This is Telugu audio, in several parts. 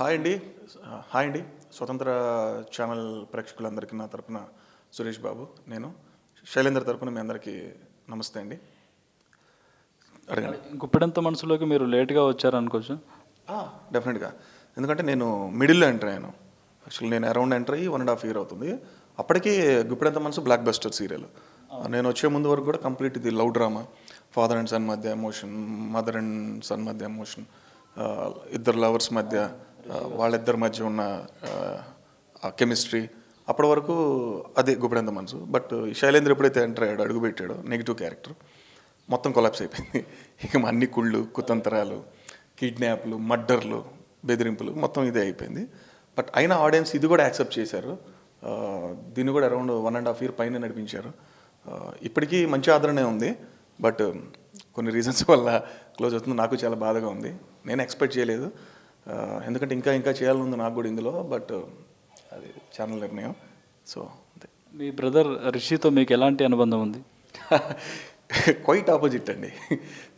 హాయ్ అండి. హాయ్ అండి. స్వతంత్ర ఛానల్ ప్రేక్షకులందరికీ నా తరపున సురేష్ బాబు నేను. శైలేంద్ర తరపున మీ అందరికీ నమస్తే అండి. అడగండి. గుప్పెడంత మనసులోకి మీరు లేట్గా వచ్చారనుకోవచ్చు. డెఫినెట్గా. ఎందుకంటే నేను మిడిల్లో ఎంటర్ అయ్యాను. యాక్చువల్లీ నేను అరౌండ్ ఎంటర్ అయ్యి వన్ అండ్ హాఫ్ ఇయర్ అవుతుంది. అప్పటికి గుప్పిడంత మనసు బ్లాక్ బస్టర్ సీరియల్. నేను వచ్చే ముందు వరకు కూడా కంప్లీట్ ఇది love drama. Father and son మధ్య ఎమోషన్ మదర్ అండ్ సన్ మధ్య ఎమోషన్ ఇద్దరు లవర్స్ మధ్య వాళ్ళిద్దరి మధ్య ఉన్న కెమిస్ట్రీ అప్పటి వరకు అదే గుప్పిడంత మనసు. బట్ శైలేంద్ర ఎప్పుడైతే ఎంటర్ అయ్యాడో అడుగు పెట్టాడో నెగిటివ్ క్యారెక్టర్ మొత్తం కొలాప్స్ అయిపోయింది. ఇక అన్ని కుళ్ళు కుతంత్రాలు కిడ్నాప్లు మర్డర్లు బెదిరింపులు మొత్తం ఇదే అయిపోయింది. బట్ అయినా ఆడియన్స్ ఇది కూడా యాక్సెప్ట్ చేశారు. దీన్ని కూడా around one and half year పైన నడిపించారు. ఇప్పటికీ మంచి ఆదరణే ఉంది. బట్ కొన్ని రీజన్స్ వల్ల క్లోజ్ అవుతుంది. నాకు చాలా బాధగా ఉంది. నేను ఎక్స్పెక్ట్ చేయలేదు. ఎందుకంటే ఇంకా ఇంకా చేయాలని ఉంది నాకు కూడా ఇందులో బట్ అది ఛానల్ నిర్ణయం. సో మీ బ్రదర్ రిషితో మీకు ఎలాంటి అనుబంధం ఉంది? క్వైట్ ఆపోజిట్ అండి.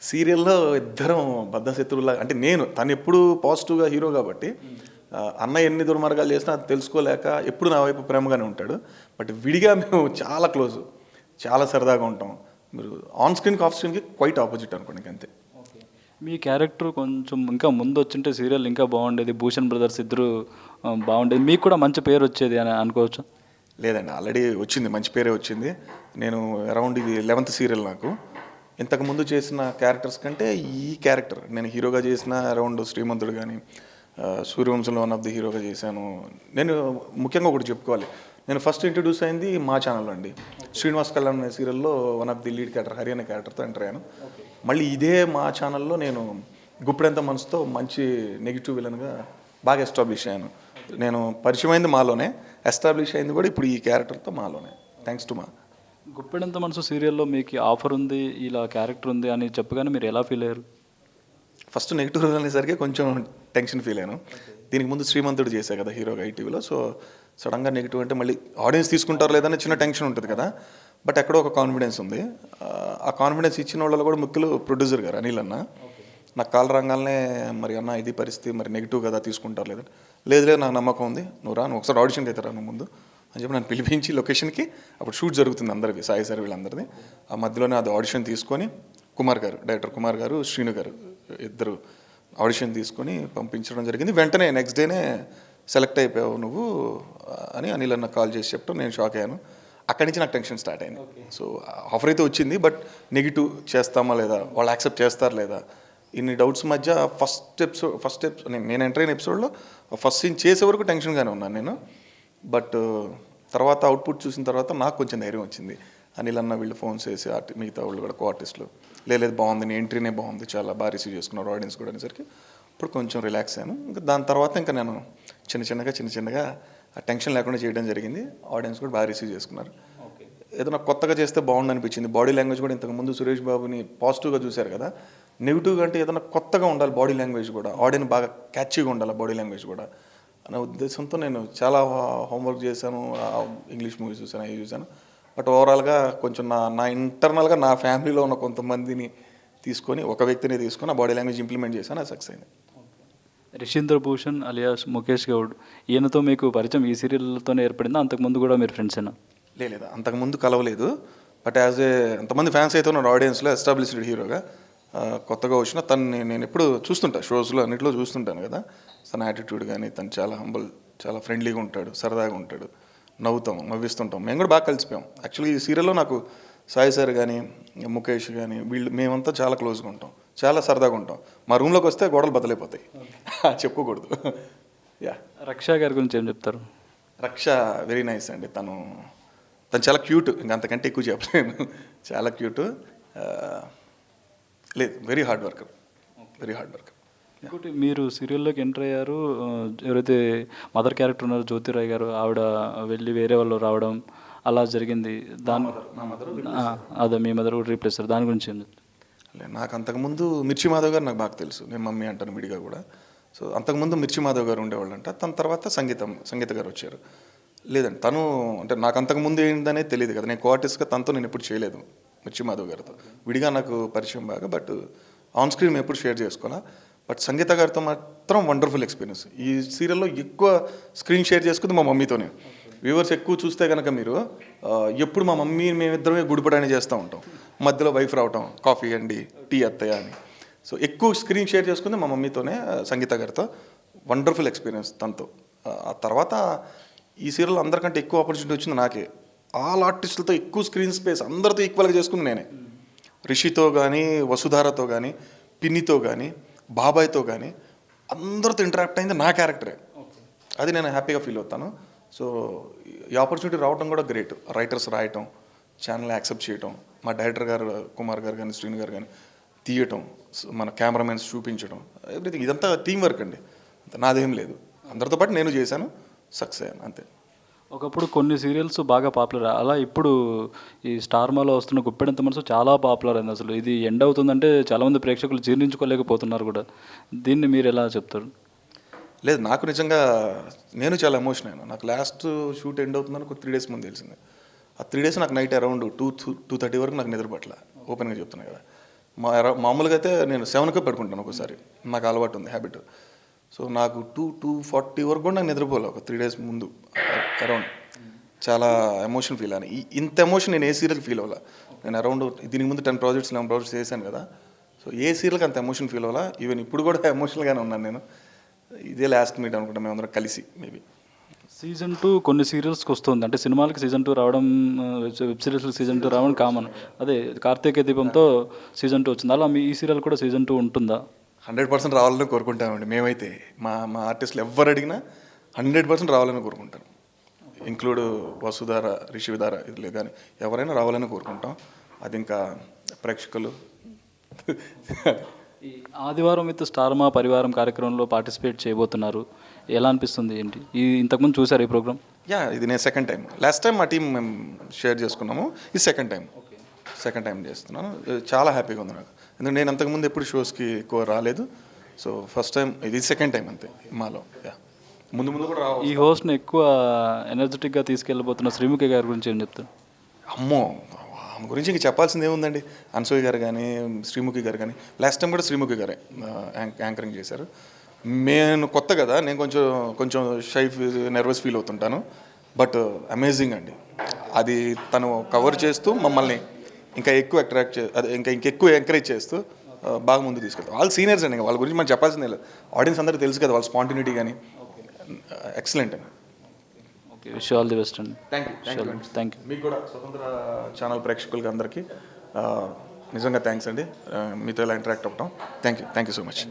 సీరియల్లో ఇద్దరం బద్ధశత్రువులా అంటే నేను తను ఎప్పుడు పాజిటివ్గా హీరో కాబట్టి అన్న ఎన్ని దుర్మార్గాలు చేసినా అది తెలుసుకోలేక ఎప్పుడు నా వైపు ప్రేమగానే ఉంటాడు. బట్ విడిగా మేము చాలా క్లోజ్ చాలా సరదాగా ఉంటాం. మీరు ఆన్ స్క్రీన్కి ఆఫ్ స్క్రీన్కి క్వైట్ ఆపోజిట్ అనుకోండి అంతే మీ క్యారెక్టర్ కొంచెం ఇంకా ముందు వచ్చింటే సీరియల్ ఇంకా బాగుండేది. భూషణ్ బ్రదర్స్ ఇద్దరు బాగుండేది. మీకు కూడా మంచి పేరు వచ్చేది అని అనుకోవచ్చు? లేదండి ఆల్రెడీ వచ్చింది మంచి పేరే వచ్చింది. నేను అరౌండ్ ఇది లెవెంత్ సీరియల్ నాకు. ఇంతకు ముందు చేసిన క్యారెక్టర్స్ కంటే ఈ క్యారెక్టర్ నేను హీరోగా చేసిన అరౌండ్ శ్రీమంతుడు కానీ సూర్యవంశంలో వన్ ఆఫ్ ది హీరోగా చేశాను. నేను ముఖ్యంగా ఒకటి చెప్పుకోవాలి. నేను ఫస్ట్ ఇంట్రడ్యూస్ అయింది మా ఛానల్లో అండి. శ్రీనివాస్ కళ్యాణ్ అనే సీరియల్లో one of the lead character Hari అనే క్యారెక్టర్తో ఎంటర్ అయ్యాను. మళ్ళీ ఇదే మా ఛానల్లో నేను గుప్పెడంత మనసుతో మంచి నెగిటివ్ విలన్గా బాగా ఎస్టాబ్లిష్ అయ్యాను. నేను పరిచయం అయింది మాలోనే ఎస్టాబ్లిష్ అయింది కూడా ఇప్పుడు ఈ క్యారెక్టర్తో మాలోనే. థ్యాంక్స్ టు మా. గుప్పెడంత మనసు సీరియల్లో మీకు ఆఫర్ ఉంది ఇలా క్యారెక్టర్ ఉంది అని చెప్పగానే మీరు ఎలా ఫీల్ అయ్యారు? ఫస్ట్ నెగిటివ్ అనేసరికి కొంచెం టెన్షన్ ఫీల్ అయ్యాను. దీనికి ముందు శ్రీమంతుడు చేశా కదా హీరోగా ఈటీవీలో సో సడన్గా నెగిటివ్ అంటే మళ్ళీ ఆడియన్స్ తీసుకుంటారు లేదని చిన్న టెన్షన్ ఉంటుంది కదా. బట్ ఎక్కడో ఒక కాన్ఫిడెన్స్ ఉంది. ఆ, కాన్ఫిడెన్స్ ఇచ్చిన వాళ్ళు కూడా ముఖ్యులు ప్రొడ్యూసర్ గారు అనిల్ అన్న. నాకు కాల్ రంగాలనే మరి అన్న ఇది పరిస్థితి మరి నెగిటివ్ కదా తీసుకుంటారు లేదంటే లేదు లేదు నాకు నమ్మకం ఉంది. నువ్వు రా నువ్వు ఒకసారి ఆడిషన్కి అయితే రా నువ్వు ముందు అని చెప్పి నన్ను పిలిపించి లొకేషన్కి అప్పుడు షూట్ జరుగుతుంది అందరిది సాయి సార్ వీళ్ళందరిది ఆ మధ్యలోనే అది ఆడిషన్ తీసుకొని కుమార్ గారు డైరెక్టర్ కుమార్ గారు శ్రీను గారు ఇద్దరు ఆడిషన్ తీసుకొని పంపించడం జరిగింది. వెంటనే నెక్స్ట్ డేనే సెలెక్ట్ అయిపోయావు నువ్వు అని అనిల్ అన్న కాల్ చేసి చెప్పడం నేను షాక్ అయ్యాను. అక్కడి నుంచి నాకు టెన్షన్ స్టార్ట్ అయింది. సో ఆఫర్ అయితే వచ్చింది బట్ నెగిటివ్ చేస్తామా లేదా వాళ్ళు యాక్సెప్ట్ చేస్తారా లేదా ఇన్ని డౌట్స్ మధ్య ఫస్ట్ ఎపిసోడ్ ఫస్ట్ ఎపిసోడ్ నేను ఎంటర్ అయిన ఎపిసోడ్లో ఫస్ట్ సీన్ చేసే వరకు టెన్షన్గానే ఉన్నాను నేను. బట్ తర్వాత అవుట్పుట్ చూసిన తర్వాత నాకు కొంచెం ధైర్యం వచ్చింది. అనిల్ అన్న వీళ్ళు ఫోన్స్ చేసి ఆర్టి మిగతా వాళ్ళు కూడా కో ఆర్టిస్టులు లేదు బాగుంది నీ ఎంట్రీనే బాగుంది చాలా బాగా రిసీవ్ చేసుకున్నారు ఆడియన్స్ కూడా అనేసరికి ఇప్పుడు కొంచెం రిలాక్స్ అయ్యాను. ఇంకా దాని తర్వాత ఇంకా నేను చిన్న చిన్నగా చిన్న చిన్నగా ఆ టెన్షన్ లేకుండా చేయడం జరిగింది. ఆడియన్స్ కూడా బాగా రిసీవ్ చేసుకున్నారు. ఏదైనా కొత్తగా చేస్తే బాగుండు అనిపించింది బాడీ లాంగ్వేజ్ కూడా ఇంతకు ముందు సురేష్ బాబుని పాజిటివ్గా చూశారు కదా. నెగిటివ్గా అంటే ఏదైనా కొత్తగా ఉండాలి బాడీ లాంగ్వేజ్ కూడా. ఆడియన్ బాగా క్యాచీగా ఉండాలి బాడీ లాంగ్వేజ్ కూడా. అనే ఉద్దేశంతో నేను చాలా హోంవర్క్ చేశాను. ఇంగ్లీష్ మూవీస్ చూశాను అవి చూశాను. బట్ ఓవరాల్గా కొంచెం నా నా ఇంటర్నల్గా నా ఫ్యామిలీలో ఉన్న కొంతమందిని తీసుకొని ఒక వ్యక్తిని తీసుకొని ఆ బాడీ లాంగ్వేజ్ ఇంప్లిమెంట్ చేశాను. అది సక్సెస్ అయింది. రిషీంద్ర భూషణ్ అలియాస్ ముఖేష్ గౌడ్ ఈయనతో మీకు పరిచయం ఈ సీరియల్తోనే ఏర్పడిందా? అంతకుముందు కూడా మీరు ఫ్రెండ్సేనా లే- లేదు అంతకుముందు కలవలేదు. బట్ యాజ్ ఏ అంతమంది ఫ్యాన్స్ అయితే ఉన్నారు ఆడియన్స్లో ఎస్టాబ్లిష్డ్ హీరోగా కొత్తగా వచ్చిన తను నేను ఎప్పుడు చూస్తుంటా. షోస్లో అన్నింటిలో చూస్తుంటాను కదా. తన యాటిట్యూడ్ కానీ తను చాలా హంబుల్ చాలా ఫ్రెండ్లీగా ఉంటాడు సరదాగా ఉంటాడు. నవ్వుతాం నవ్విస్తుంటాం. మేము కూడా బాగా కలిసిపోయాం. యాక్చువల్లీ ఈ సీరియల్లో నాకు సాయి సార్ కానీ ముఖేష్ కానీ వీళ్ళు మేమంతా చాలా క్లోజ్గా ఉంటాం. చాలా సరదాగా ఉంటాం. మా రూమ్లోకి వస్తే గోడలు బదలైపోతాయి చెప్పుకోకూడదు యా. రక్షా గారి గురించి ఏం చెప్తారు? రక్ష వెరీ నైస్ అండి. తను తను చాలా క్యూట్. ఇంకా అంతకంటే ఎక్కువ చెప్పలేను. చాలా క్యూట్. లేదు very hard worker. Very hard worker. ఇంకోటి మీరు సీరియల్లోకి ఎంటర్ అయ్యారు. ఎవరైతే మదర్ క్యారెక్టర్ ఉన్నారో జ్యోతిరాయ్ గారు ఆవిడ వెళ్ళి వేరే వాళ్ళు రావడం అలా జరిగింది. దాని అదే మీ మదర్ కూడా రీప్లేస్ దాని గురించి ఏం చెప్తారు? నాకు అంతకుముందు మిర్చి మాధవ్ గారు నాకు బాగా తెలుసు. నేను మమ్మీ అంటాను విడిగా కూడా. సో అంతకుముందు మిర్చి మాధవ్ గారు ఉండేవాళ్ళంట. తన తర్వాత సంగీతం సంగీత గారు వచ్చారు. లేదండి తను అంటే నాకు అంతకుముందు ఏంటనే తెలియదు కదా. నేను కోఆర్టిస్ట్గా తనతో నేను ఎప్పుడు చేయలేదు మిర్చి మాధవ్ గారితో. విడిగా నాకు పరిచయం బాగా బట్ ఆన్ స్క్రీన్ ఎప్పుడు షేర్ చేసుకోవాలా? బట్ సంగీత గారితో మాత్రం వండర్ఫుల్ ఎక్స్పీరియన్స్. ఈ సీరియల్లో ఎక్కువ స్క్రీన్ షేర్ చేసుకుంది మా మమ్మీతోనే. వ్యూవర్స్ ఎక్కువ చూస్తే కనుక మీరు ఎప్పుడు మా మమ్మీ మేమిద్దరమే గుడిపడని చేస్తూ ఉంటాం. మధ్యలో వైఫ్ రావటం కాఫీ అండి టీ అత్తయ్య అని. సో ఎక్కువ స్క్రీన్ షేర్ చేసుకుంది మా మమ్మీతోనే సంగీత గారితో. వండర్ఫుల్ ఎక్స్పీరియన్స్ తనతో. ఆ, ఆ తర్వాత ఈ సీరియల్ అందరికంటే ఎక్కువ ఆపర్చునిటీ వచ్చింది నాకే. ఆల్ ఆర్టిస్టులతో ఎక్కువ స్క్రీన్ స్పేస్ అందరితో ఈక్వల్గా చేసుకుంది నేనే. రిషితో కానీ వసుధారతో కానీ పిన్నితో కానీ బాబాయ్తో కానీ అందరితో ఇంటరాక్ట్ అయింది నా క్యారెక్టరే అది నేను హ్యాపీగా ఫీల్ అవుతాను. సో ఈ ఆపర్చునిటీ రావడం కూడా గ్రేట్ రైటర్స్ రాయటం ఛానల్ యాక్సెప్ట్ చేయటం మా డైరెక్టర్ గారు కుమార్ గారు కానీ శ్రీను గారు కానీ తీయటం మన కెమెరామెన్స్ చూపించడం ఎవ్రీథింగ్ ఇదంతా టీం వర్క్ అండి. అంత నాదేం లేదు. అందరితో పాటు నేను చేశాను. సక్సెస్ అయ్యాను. అంతే. ఒకప్పుడు కొన్ని సీరియల్స్ బాగా పాపులర్ అలా ఇప్పుడు ఈ స్టార్మాలో వస్తున్న గుప్పెడంత మనసు చాలా పాపులర్ అయింది అసలు. ఇది ఎండ్ అవుతుందంటే చాలామంది ప్రేక్షకులు జీర్ణించుకోలేకపోతున్నారు కూడా. దీన్ని మీరు ఎలా చెప్తారు? లేదు నాకు నిజంగా నేను చాలా ఎమోషన్ అయ్యాను. నాకు లాస్ట్ షూట్ ఎండ్ అవుతుందని ఒక త్రీ డేస్ ముందు తెలిసింది. ఆ త్రీ డేస్ నాకు night around two two thirty వరకు నాకు నిద్రపట్ల ఓపెన్గా చెప్తున్నా కదా. మా మామూలుగా అయితే నేను సెవెన్కే పడుకుంటాను ఒకసారి. నాకు అలవాటు ఉంది హ్యాబిట్ సో నాకు టూ టూ ఫార్టీ వరకు కూడా నాకు నిద్రపోలే ఒక త్రీ డేస్ ముందు అరౌండ్ చాలా ఎమోషన్ ఫీల్ అయ్యాను. ఇంత ఎమోషన్ నేను ఏ సీరియల్ ఫీల్ అవ్వాలా? నేను అరౌండ్ దీనికి ముందు టెన్ ప్రాజెక్ట్స్ లెవెన్ ప్రాజెక్ట్స్ చేశాను కదా. సో ఏ సీరియల్కి అంత ఎమోషన్ ఫీల్ అవ్వాలా? ఈవెన్ ఇప్పుడు కూడా ఎమోషనల్గానే ఉన్నాను నేను. ఇదే లాస్ట్ మీట్ అనుకుంటా మేమందరం కలిసి మేబీ సీజన్ టూ కొన్ని సీరియల్స్కి వస్తుంది అంటే సినిమాలకి సీజన్ టూ రావడం వెబ్ సిరీస్కి సీజన్ టూ రావడం కామన్ అదే కార్తీక దీపంతో సీజన్ టూ వచ్చింది. అలా మీ ఈ సీరియల్ కూడా సీజన్ టూ ఉంటుందా? హండ్రెడ్ పర్సెంట్ రావాలని కోరుకుంటామండి. మేమైతే మా మా ఆర్టిస్టులు ఎవరు అడిగినా హండ్రెడ్ పర్సెంట్ రావాలని కోరుకుంటాం. ఇంక్లూడ్ వసుధార రిషివిధార ఇది కానీ ఎవరైనా రావాలని కోరుకుంటాం. అది ఇంకా ప్రేక్షకులు ఈ ఆదివారం విత్ స్టార్మా పరివారం కార్యక్రమంలో పార్టిసిపేట్ చేయబోతున్నారు. ఎలా అనిపిస్తుంది ఏంటి? ఈ ఇంతకుముందు చూసారు ఈ ప్రోగ్రామ్ యా ఇది నేను సెకండ్ టైం. లాస్ట్ టైం మా టీం మేము షేర్ చేసుకున్నాము. ఇది సెకండ్ టైం. సెకండ్ టైం చేస్తున్నాను. చాలా హ్యాపీగా ఉంది నాకు. ఎందుకంటే నేను అంతకుముందు ఎప్పుడు షోస్కి ఎక్కువ రాలేదు. సో ఫస్ట్ టైం ఇది సెకండ్ టైం అంతే మాలో. యా. ముందు ముందు కూడా రావు ఈ హోస్ట్ని ఎక్కువ ఎనర్జెటిక్గా తీసుకెళ్ళబోతున్న శ్రీముఖి గారి గురించి ఏం చెప్తారు? అమ్మో ఆమె గురించి ఇంక చెప్పాల్సింది ఏముందండి? అన్సూయ గారు కానీ శ్రీముఖి గారు కానీ లాస్ట్ టైం కూడా శ్రీముఖి గారే యాంకరింగ్ చేశారు. నేను కొత్త కదా నేను కొంచెం కొంచెం షై నర్వస్ ఫీల్ అవుతుంటాను. బట్ అమేజింగ్ అండి. అది తను కవర్ చేస్తూ మమ్మల్ని ఇంకా ఎక్కువ అట్రాక్ట్ చే అదే ఇంకా ఇంకెక్కువ ఎంకరేజ్ చేస్తూ బాగా ముందు తీసుకెళ్తాం వాళ్ళు సీనియర్స్ అండి వాళ్ళ గురించి మనం చెప్పాల్సిందే లేదు. ఆడియన్స్ అందరికీ తెలుసు కదా వాళ్ళ స్పాంటినిటీ కానీ. ఎక్సలెంట్ అండి. విష్ ఆల్ ది బెస్ట్ అండి. థ్యాంక్ యూ థ్యాంక్ యూ మీకు కూడా స్వతంత్ర ఛానల్ ప్రేక్షకులకి అందరికీ ఆ, నిజంగా థ్యాంక్స్ అండి. మీతో ఇలా ఇంటరాక్ట్ అవ్వటం. Thank you thank you so much